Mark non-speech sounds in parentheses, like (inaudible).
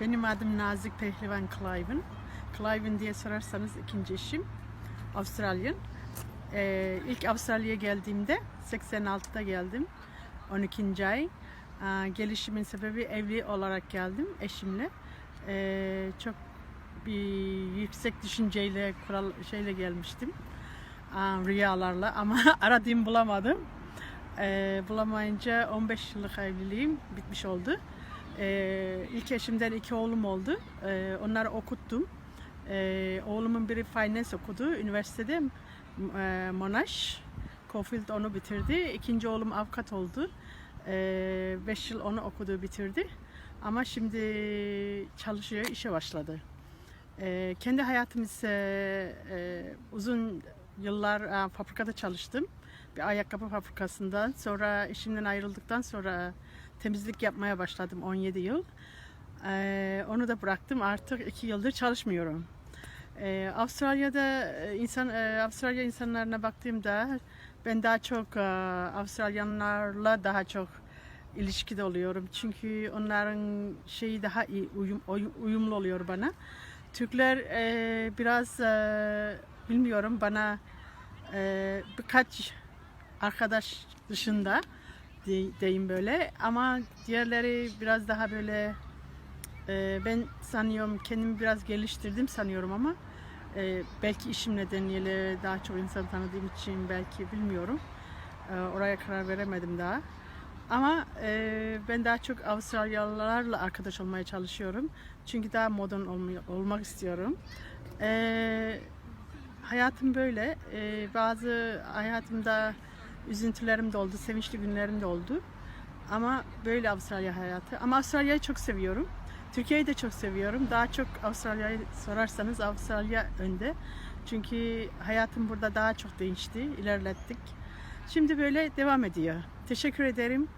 Benim adım Nazik Pehlivan Cliven. Cliven diye sorarsanız ikinci eşim. Avustralyan. Ee, ilk Avustralya'ya geldiğimde 86'da geldim. 12. ay. Aa, gelişimin sebebi evli olarak geldim eşimle. Ee, çok bir yüksek düşünceyle, kural şeyle gelmiştim. Aa, rüyalarla ama (laughs) aradığım bulamadım. Ee, bulamayınca 15 yıllık evliliğim bitmiş oldu. Ee, ilk eşimden iki oğlum oldu. Ee, onları okuttum. Ee, oğlumun biri finance okudu üniversitede e, Monash. Caulfield onu bitirdi. İkinci oğlum avukat oldu. Ee, beş yıl onu okudu bitirdi. Ama şimdi çalışıyor, işe başladı. Ee, kendi hayatım ise e, uzun yıllar e, fabrikada çalıştım. Bir ayakkabı fabrikasından. Sonra eşimden ayrıldıktan sonra temizlik yapmaya başladım 17 yıl. Ee, onu da bıraktım. Artık 2 yıldır çalışmıyorum. Ee, Avustralya'da e, insan e, Avustralya insanlarına baktığımda ben daha çok e, Avustralyanlarla daha çok ilişkide oluyorum. Çünkü onların şeyi daha iyi uyum, uy- uyumlu oluyor bana. Türkler e, biraz e, bilmiyorum bana e, birkaç arkadaş dışında diyeyim böyle. Ama diğerleri biraz daha böyle e, ben sanıyorum kendimi biraz geliştirdim sanıyorum ama e, belki işim nedeniyle daha çok insan tanıdığım için belki bilmiyorum. E, oraya karar veremedim daha. Ama e, ben daha çok Avustralyalılarla arkadaş olmaya çalışıyorum. Çünkü daha modern olmaya, olmak istiyorum. E, hayatım böyle. E, bazı hayatımda üzüntülerim de oldu, sevinçli günlerim de oldu. Ama böyle Avustralya hayatı. Ama Avustralya'yı çok seviyorum. Türkiye'yi de çok seviyorum. Daha çok Avustralya'yı sorarsanız Avustralya önde. Çünkü hayatım burada daha çok değişti, ilerlettik. Şimdi böyle devam ediyor. Teşekkür ederim.